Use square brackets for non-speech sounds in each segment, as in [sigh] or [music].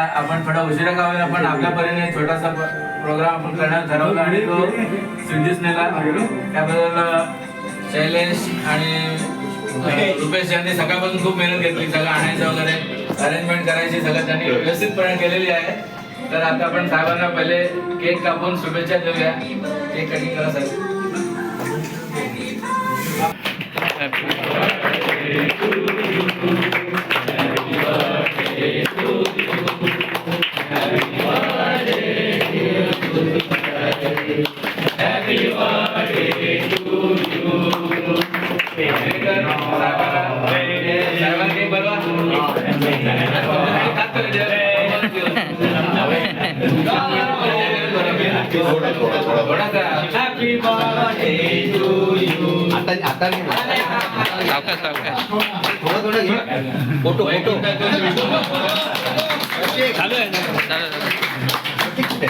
आपण थोडा उशिरा का होईना पण आपल्या परीने छोटासा प्रोग्राम आपण करण्यात ठरवला आणि तो सिद्धीच नेला. त्याबद्दल शैलेश आणि रुपेश. यांनी सकाळपासून खूप मेहनत घेतली सगळं आणायचं वगैरे अरेंजमेंट करायची सगळं त्यांनी व्यवस्थितपणे केलेली आहे. तर आता आपण साहेबांना पहिले केक कापून शुभेच्छा देऊया. केक कटिंग करा साहेब. सावकाश सावकाश थोडं थोडं घे फोटो फोटो चालू आहे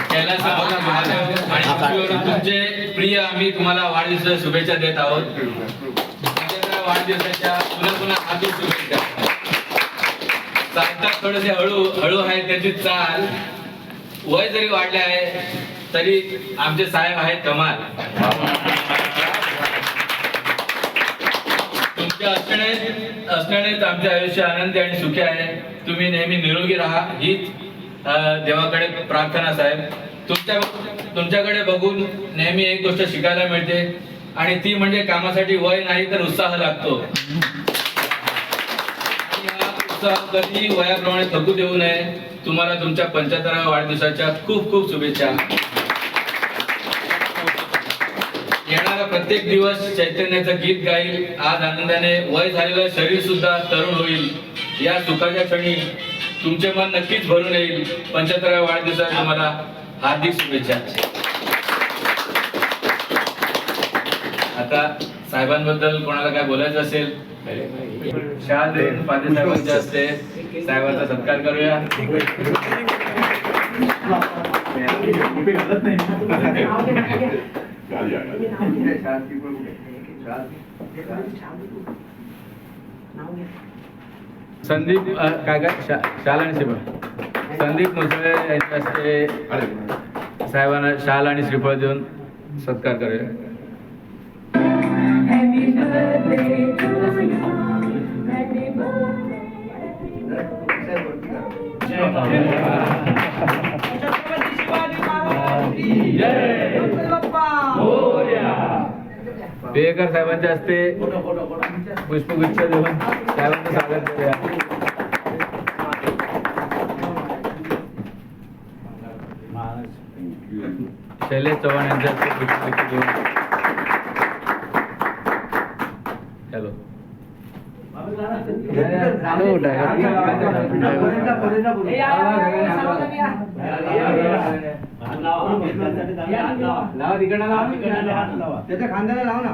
कैलास महादेव आणि तुमचे प्रिय आम्ही तुम्हाला वाढदिवसाच्या शुभेच्छा देत आहोत तुमच्या वाढदिवसाच्या पुन्हा पुन्हा हार्दिक शुभेच्छा चालतात थोडेसे हळू हळू आहे त्याची चाल. वय जरी वाढले आहे तरी आमचे साहेब आहेत कमाल तुमच्या असणे असण्यानेच आमचे आयुष्य आनंदी आणि सुखी आहे. तुम्ही नेहमी निरोगी राहा. हीच देवाकडे प्रार्थना साहेब. तुमच्या तुमच्याकडे बघून नेहमी एक गोष्ट शिकायला मिळते आणि ती म्हणजे कामासाठी वय नाही तर उत्साह लागतो. उत्साह कधी वयाप्रमाणे थकू देऊ नये. तुम्हाला तुमच्या पंच्याहत्तराव्या वाढदिवसाच्या खूप खूप शुभेच्छा. प्रत्येक दिवस चैतन्याचं गीत गाईल. आज आनंदाने वय झालेलं शरीर सुद्धा तरुण होईल. या सुखाच्या क्षणी तुमचे मन नक्कीच भरून येईल. पंच्याहत्तराव्या वाढदिवसाच्या मला हार्दिक शुभेच्छा. आता साहेबांबद्दल कोणाला काय बोलायचं असेल? शाह देऊन पाटील साहेबांच्या हस्ते साहेबांचा सत्कार करूया. [laughs] संदीप काय काय? शा- शाल आणि श्रीफळ. संदीप मुसळे यांच्या हस्ते साहेबांना शाल आणि श्रीफळ देऊन सत्कार करूया. पेकर साहेबांच्या हस्ते पुष्पगुच्छ देऊन साहेबांचं स्वागत करूया. शैलेश चव्हाण यांच्या हस्ते पुष्पगुच्छ देऊन. हॅलो. त्याच्या खांद्याला लाव ना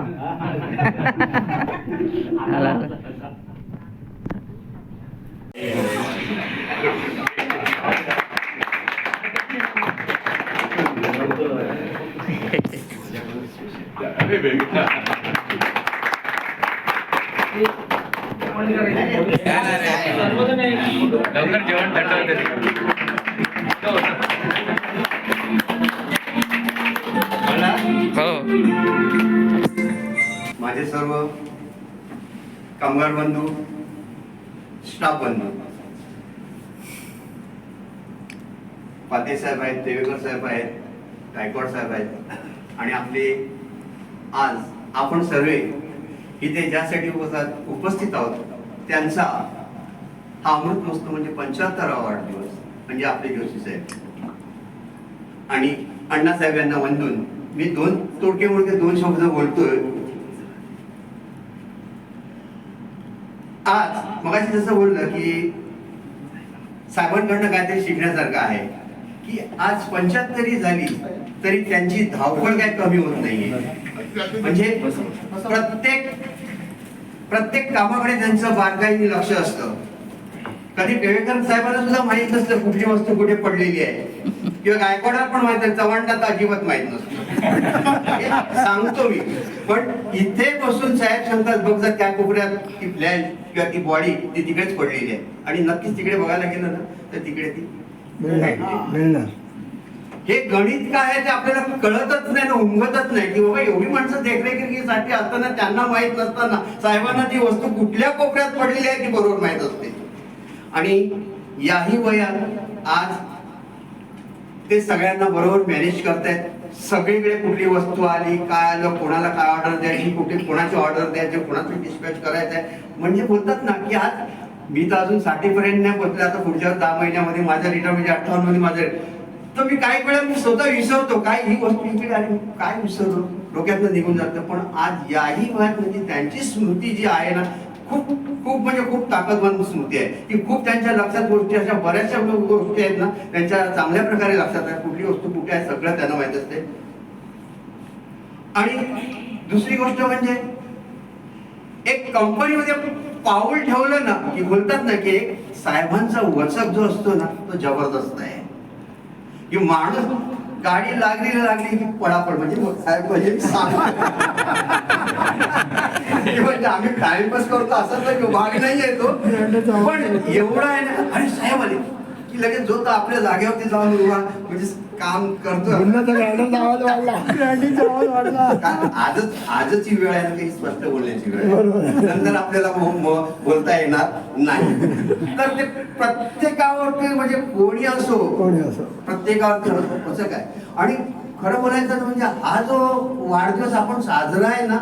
लवकर जेवण थंड होते. माझे सर्व कामगार बंधू स्टाफ बंधू. पाते साहेब आहेत देवेकर साहेब आहेत गायकवाड साहेब आहेत. आणि आपले आज आपण सर्व इथे ज्यासाठी उपस्थित आहोत त्यांचा हा अमृत महोत्सव म्हणजे पंच्याहत्तरावा वाढदिवस म्हणजे आपले जोशी साहेब. आणि अण्णासाहेब यांना वंदून. मी दोन तोडके मोडके दोन शब्द बोलतोय. आज मगाशी जसं बोललं की साहेबांकडनं काहीतरी शिकण्यासारखं आहे. की आज पंच्याहत्तरी झाली तरी त्यांची धावपळ काय कमी होत नाहीये. म्हणजे प्रत्येक प्रत्येक कामाकडे त्यांचं बारकाईने लक्ष असतं. कधी केळेकर साहेबांना सुद्धा माहीत नसतं कुठली वस्तू कुठे पडलेली आहे. किंवा गायकवाडाला पण माहीत आहे चव्हाणला तर अजिबात माहीत नसतं. सांगतो मी. पण इथे बसून साहेब सांगतात बघ जर त्या कोपऱ्यात ती फ्लॅश किंवा ती बॉडी ती तिकडेच पडलेली आहे. आणि नक्कीच तिकडे बघायला गेलं ना तर तिकडे ती मिळणार हे गणित काय आहे ते आपल्याला कळतच नाही ना उमगतच नाही की बाबा एवढी माणसं देखरेखीसाठी असताना त्यांना माहीत नसताना साहेबांना ती वस्तू कुठल्या कोपऱ्यात पडलेली आहे ती बरोबर माहीत असते. आणि याही वयात आज ते सगळ्यांना बरोबर मॅनेज करतायत. सगळीकडे कुठली वस्तू आली काय आलं कोणाला काय ऑर्डर द्यायची कुठे कोणाची ऑर्डर द्यायची कोणाचं डिस्पॅच करायचं आहे म्हणजे बोलतात ना की आज मी तर अजून साठीपर्यंत नाही पोहोचले आता पुढच्या दहा महिन्यामध्ये माझ्या रिटर्न म्हणजे अठ्ठावन्नमध्ये माझं तर मी काही वेळा मी स्वतः विसरतो काय ही वस्तू इकडे आणि काय विसरलो? डोक्यातनं निघून जातं. पण आज याही वयात म्हणजे त्यांची स्मृती जी आहे ना खूप खूप म्हणजे खूप ताकदवान स्मृती आहे. की खूप त्यांच्या लक्षात गोष्टी अशा बऱ्याचशा गोष्टी आहेत ना त्यांच्या चांगल्या प्रकारे लक्षात आहे कुठली वस्तू कुठे आहे सगळं त्यांना माहीत असते. आणि दुसरी गोष्ट म्हणजे एक कंपनीमध्ये पाऊल ठेवलं ना की बोलतात ना की एक साहेबांचा वचक जो असतो ना तो जबरदस्त आहे. की माणूस गाडी लागली लागली की पडापड. म्हणजे साहेब म्हणजे म्हणजे आम्ही टाइमपास करतो असं भाग नाही येतो पण एवढं आहे ना अरे साहेब आले. की लगेच जो तो आपल्या जागेवरती जाऊन उभा म्हणजे काम करतो आजच आजची वेळ आहे ना काही स्पष्ट बोलण्याची वेळ. नंतर आपल्याला बोलता येणार नाही. तर ते प्रत्येकावरती म्हणजे कोणी असो कोणी असो. प्रत्येकावरती असं काय? आणि खरं बोलायचं म्हणजे हा जो वाढदिवस आपण साजरा आहे ना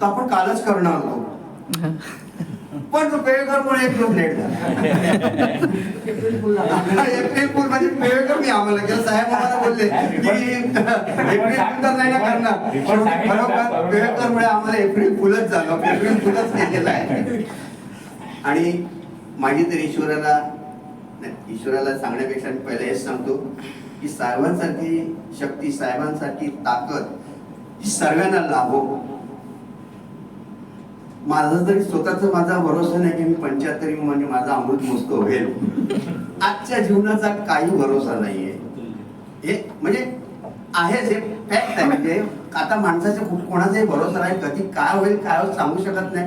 तो आपण कालच करणार होतो पण तो पेळकरमुळे एक दिवस लेट झाला. एप्रिल फुल म्हणजे पेळकर मी आम्हाला किंवा साहेब आम्हाला बोलले की एप्रिल फुल तर नाही ना करणार. शेवटी खरोखर पेळकरमुळे आम्हाला एप्रिल फुलच झालं. एप्रिल फुलच केलेलं आहे. आणि माझी तर ईश्वराला ईश्वराला सांगण्यापेक्षा मी पहिले हेच सांगतो की साहेबांसारखी शक्ती साहेबांसारखी ताकद ही सर्वांना लाभो. माझा तरी स्वतःचा माझा भरोसा नाही की मी पंच्याहत्तरी म्हणजे माझा अमृत मस्त होईल. आजच्या जीवनाचा काही भरोसा नाहीये. हे म्हणजे आहेच हे फॅक्ट आहे. म्हणजे आता माणसाचा कोणाचाही भरोसा नाही कधी काय होईल काय होईल सांगू शकत नाही.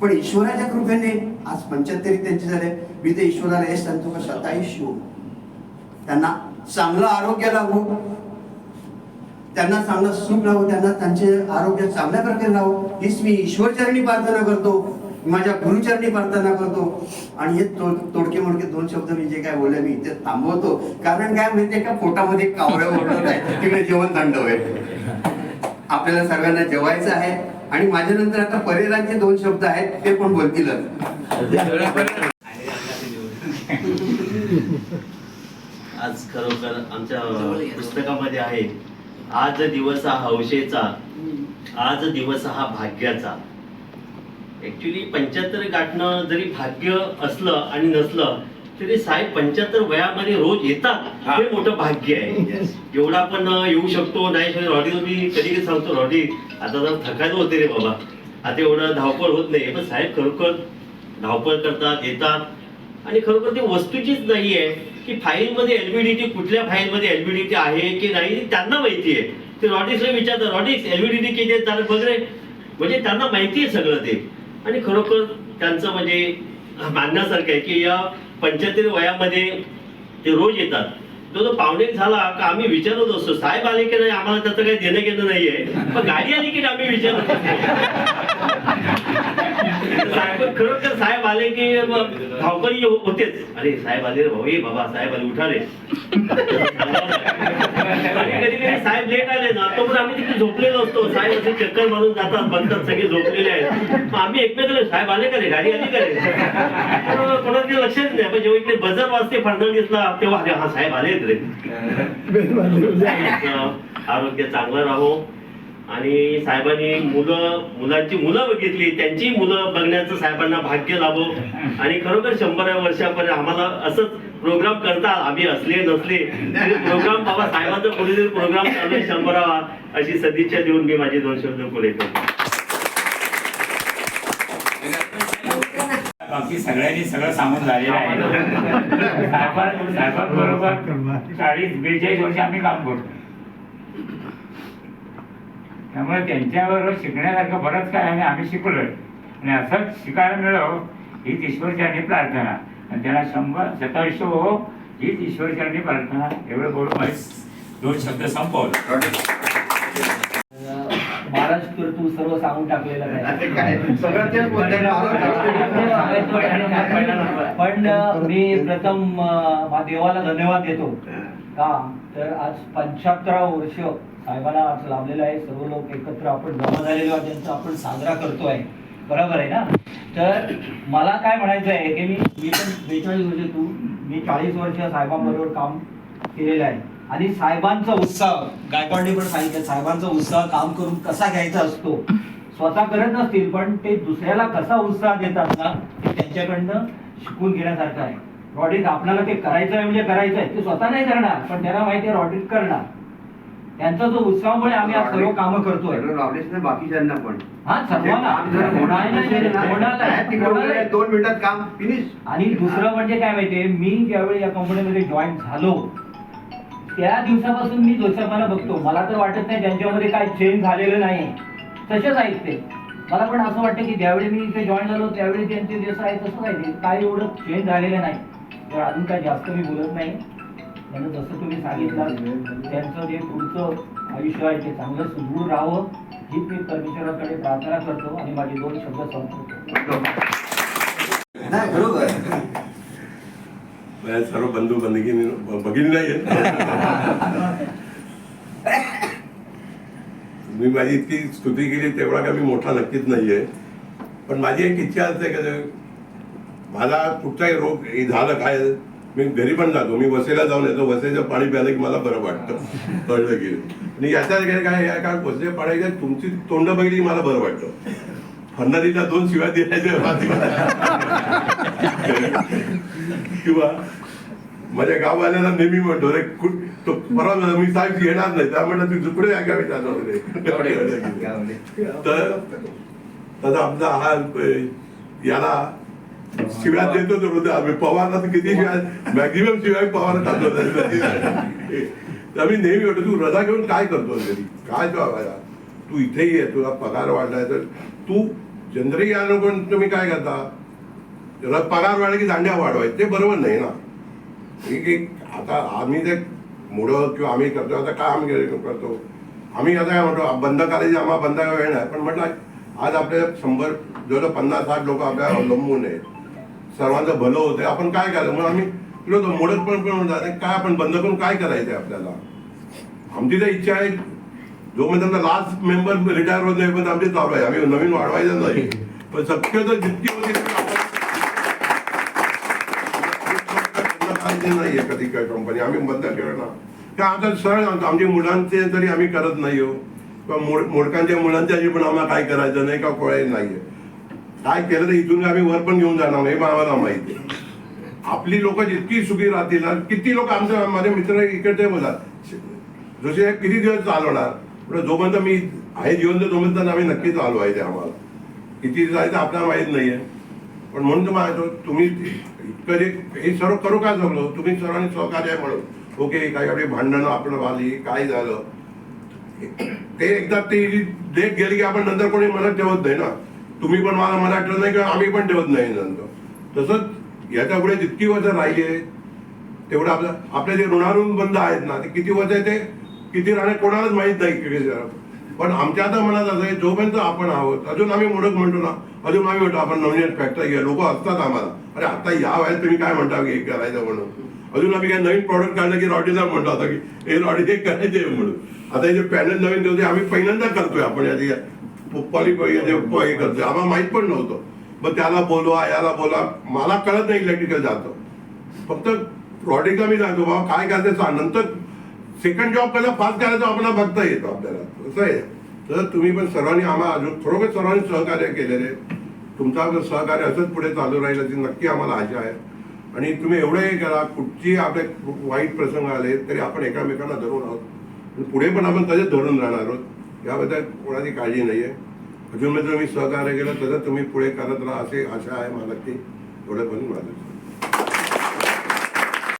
पण ईश्वराच्या कृपेने आज पंच्याहत्तरी त्यांचे झाले. मी ते ईश्वराला हेच सांगतो का शतायुष्य त्यांना चांगलं आरोग्य लागू. त्यांना चांगलं सुख राहू त्यांना त्यांचे आरोग्य चांगल्या प्रकारे राहू हीच मी ईश्वरचरणी प्रार्थना करतो. माझ्या गुरुचरणी प्रार्थना करतो. आणि हे तोडके मोडके दोन शब्द मी जे काय बोलले मी ते थांबवतो. कारण काय माहितीये का पोटामध्ये कावळ्या ओढत आहे तिकडे जेवण थंड होईल. आपल्याला सर्वांना जेवायचं आहे. आणि माझ्या नंतर आता परिरांचे दोन शब्द आहेत ते पण बोलतीलच. आज खरोखर आमच्या पुस्तकामध्ये आहे आज दिवस हा हौशेचा आज दिवस हा भाग्याचा. ऍक्च्युली पंच्याहत्तर गाठणं जरी भाग्य असलं आणि नसलं तरी साहेब पंच्याहत्तर वयामध्ये रोज येतात हे. मोठं भाग्य आहे. जेवढा आपण येऊ शकतो. नाही रॉडी मी कधी कधी सांगतो रॉडी आता जर थकायचं होते रे बाबा. आता एवढं धावपळ होत नाही. पण साहेब खरोखर धावपळ करतात येतात. आणि खरोखर ती वस्तूचीच नाही आहे की फाईलमध्ये एलबीडीटी कुठल्या फाईलमध्ये एलबीडीटी आहे की नाही त्यांना माहिती आहे. ते रॉडीसला विचारतात रॉडिक्स एलबीडीटी किती आहे त्याला बघ रे. म्हणजे त्यांना माहिती आहे सगळं ते. आणि खरोखर त्यांचं म्हणजे मानण्यासारखं आहे की या पंच्याहत्तर वयामध्ये ते रोज येतात. तो जो पाहुणे झाला का आम्ही विचारत असतो साहेब आले की नाही? आम्हाला त्याचं काही देणं घेणं नाहीये. पण गाडी आली की आम्ही विचारत असतो साहेब आले की धावपळी हो- होतेच. अरे साहेब आले रे भाऊ बाबा साहेब आले उठा रे. कधी कधी साहेब लेट आले ना तो पण आम्ही तिथे झोपलेलो असतो. साहेब असे चक्कर मारून जातात बघतात सगळे झोपलेले आहेत. आम्ही एकमेकाला साहेब आले का रे? गाडी आली का रे? कोणाचे लक्षच नाही. पण जेव्हा इकडे बजर वाजते फडणवीसला तेव्हा अरे हा साहेब आलेत रे. आरोग्य चांगलं राहो. आणि साहेबांनी मुलं मुलांची मुलं बघितली त्यांची मुलं बघण्याचं साहेबांना भाग्य लाभो. आणि खरोखर शंभर वर्षापर्यंत आम्हाला असंच प्रोग्राम करता आम्ही असले नसले तरी प्रोग्राम बाबा साहेबांचा कुठेतरी प्रोग्राम चालू आहे शंभरावा अशी सदिच्छा देऊन मी माझे दोन शब्द पुढे बाकी सगळ्यांनी सगळं सांगून झालेलं आहे. साहेबांबरोबर चाळीस बेचाळीस वर्ष आम्ही काम करतो. त्यामुळे त्यांच्याबरोबर शिकण्यासारखं बरंच काय आहे आणि आम्ही शिकलोय. आणि असंच शिकायला मिळावं ही ईश्वरची आणि प्रार्थना. आणि त्याला शंभर शतायुष्य हो हीच ईश्वरचरणी प्रार्थना. एवढं बोलून माझे दोन शब्द संपवलं. महाराज तर तू सर्व सांगून टाकलेलं. पण मी प्रथम देवाला धन्यवाद देतो. का? तर आज पंच्याहत्तरा वर्ष साहेबांना असं लाभलेलं आहे. सर्व लोक एकत्र आपण जमा झालेलो आहे त्यांचा आपण साजरा करतोय बरोबर आहे ना? तर मला काय म्हणायचं आहे की मी मी पण बेचाळीस वर्ष तू मी चाळीस वर्ष साहेबांबरोबर काम केलेलं आहे. आणि साहेबांचा उत्साह गायकवाडने पण सांगितलं साहेबांचा उत्साह काम करून कसा घ्यायचा असतो? स्वतः करत नसतील पण ते दुसऱ्याला कसा उत्साह देतात ना ते त्यांच्याकडनं शिकून घेण्यासारखं आहे. रॉडिट आपल्याला ते करायचं आहे म्हणजे करायचं आहे ते स्वतः नाही करणार पण त्यांना माहिती आहे रॉडिट करणार. त्यांचा जो उत्साहामुळे आम्ही आज सर्व कामं करतोय. लावलेच बाकीच्यांना पण. हा सर्वांना. नाही, नाही, नाही, नाही. दोन मिनिटात काम फिनिश आणि दुसरं म्हणजे काय माहितीये? मी ज्यावेळी या कंपनीमध्ये जॉईन झालो त्या दिवसापासून मी जोशापाला बघतो. मला तर वाटत नाही त्यांच्यामध्ये काय चेंज झालेलं नाही. तसेच आहेत ते मला पण असं वाटतं की ज्यावेळी मी इथे जॉईन झालो त्यावेळी त्यांचे जसं आहे तसं आहे. ते. काय एवढं चेंज झालेलं नाही. तर अजून काय जास्त मी बोलत नाही. त्यांना जसं तुम्ही सांगितलं त्यांचं जे पुढचं आयुष्य आहे ते चांगलं सुदृढ राहावं हीच मी परमेश्वराकडे प्रार्थना करतो आणि माझे दोन शब्द संपवतो. नाही बरोबर. सर्व बंधू बंधकी बघितली नाही मी माझी इतकी स्तुती केली तेवढा का मी मोठा नक्कीच नाहीये. पण माझी एक इच्छा असते का मला कुठचाही रोग हे झालं काय मी घरी पण जातो. मी वसेला जाऊन येतो. वसेचं पाणी प्यायलं की मला बरं वाटतं. कळलं की. आणि याच्यात काय काय आहे का वसेच्या पाण्याच्या तुमची तोंड बघितली मला बरं वाटतं. फडणवीसला दोन शिव्या दिल्या किंवा माझ्या गाववाल्याला नेहमी म्हणतो रे कुठ तो परवा मी साहेब येणार नाही. त्या म्हणलं तू झुकडे ऐकावे तर तसा आमचा हा याला शिव्या देतो तो होता आम्ही पवारला किती शिव्या मॅक्झिमम शिवाय पवार टाकतो तर आम्ही नेहमी म्हणतो तू रजा घेऊन काय करतो घरी काय जॉब तू इथेही आहे तुला पगार वाढलाय तर तू जनरली या पण तुम्ही काय करता? पगार वाढला की दांड्या वाढवायचे. ते बरोबर नाही ना. एक एक आता आम्ही ते मुळं किंवा आम्ही करतो आता काय आम्ही करतो? आम्ही आता काय म्हणतो बंद करायची आम्हाला बंद वेळ नाही. पण म्हटलं आज आपल्या शंभर जवळ पन्नास साठ लोक आपल्याला अवलंबून आहेत. सर्वांचं भलं होतंय. आपण काय करायचं? मग आम्ही तुला मोडत पण पण म्हणतात काय आपण बंद करून काय करायचंय आपल्याला? आमची तर इच्छा आहे. जोपर्यंत लास्ट मेंबर रिटायर होत नाही पण आमची चालू आहे. आम्ही नवीन वाढवायचं नाही. पण शक्यतो जितकी होती नाहीये कधी काय कंपनी आम्ही बंद केलं ना का आता सरळ सांगतो आमच्या मुलांचे तरी आम्ही करत नाही हो. किंवा मोड मोडकांच्या मुलांच्या पण आम्हाला काय करायचं नाही का? कोणाही नाहीये. काय केलं तर इथून आम्ही वर पण घेऊन जाणार नाही हे आम्हाला माहिती. आहे. आपली लोक जितकी सुखी राहतील ना किती लोक आमच्या माझे मित्र इकडचे बोलतात जसे किती दिवस चालवणार? जोपर्यंत मी आहे जिवंत तोपर्यंत आम्ही नक्की चालवायचे आम्हाला. किती जायचं आपल्याला माहीत नाहीये. पण म्हणून तुम्हाला तुम्ही इतकं जे हे सर्व करू काय जमलो तुम्ही सर्वांनी सहकार्य आहे म्हणून. ओके काही आपली भांडणं आपण आली काय झालं? ते एकदा ते डेट गेली की आपण नंतर कोणी मनात ठेवत नाही ना. तुम्ही पण मला मला आठवत नाही किंवा आम्ही पण ठेवत नाही नंतर. तसंच याच्यापुढे जितकी वर्ष राहिली तेवढं आपलं आपले जे ऋणारुण बंद आहेत ना ते किती वर्ष आहे ते किती राहणे कोणालाच माहीत नाही किती पण आमच्या आता मनात असं आहे जोपर्यंत आपण आहोत अजून आम्ही मोडक म्हणतो ना अजून आम्ही म्हणतो आपण नवीन फॅक्टरी घ्या. लोक असतात आम्हाला. अरे आता या वयात तुम्ही काय म्हणता की हे करायचं म्हणून? अजून आम्ही काय नवीन प्रॉडक्ट काढलं की रॉडीला म्हणतो आता की हे रॉडी हे करायचे म्हणून. आता हे जे पॅनल नवीन ठेवते आम्ही पहिल्यांदा करतोय आपण याची पॉली हे करतोय. आम्हाला माहीत पण नव्हतं. मग त्याला बोलवा याला बोला. मला कळत नाही इलेक्ट्रिकल जातं. फक्त प्रॉडिका मी सांगतो बाबा काय करायचं नंतर सेकंड जॉब कसा फास्ट करायचं आपल्याला बघता येतो आपल्याला. असं आहे. तर तुम्ही पण सर्वांनी आम्हाला अजून खरोखर सर्वांनी सहकार्य केलेले तुमचा सहकार्य असंच पुढे चालू राहील अशी नक्की आम्हाला आशा आहे. आणि तुम्ही एवढं हे करा कुठची आपले वाईट प्रसंग आले तरी आपण एकामेकांना धरून आहोत. पुढे पण आपण तसेच धरून राहणार आहोत. याबद्दल कोणाची काळजी नाही आहे अजून मी तुम्ही सहकार्य केलं तसं तुम्ही पुढे करत राहा असे आशा आहे मला की एवढं पण माझं.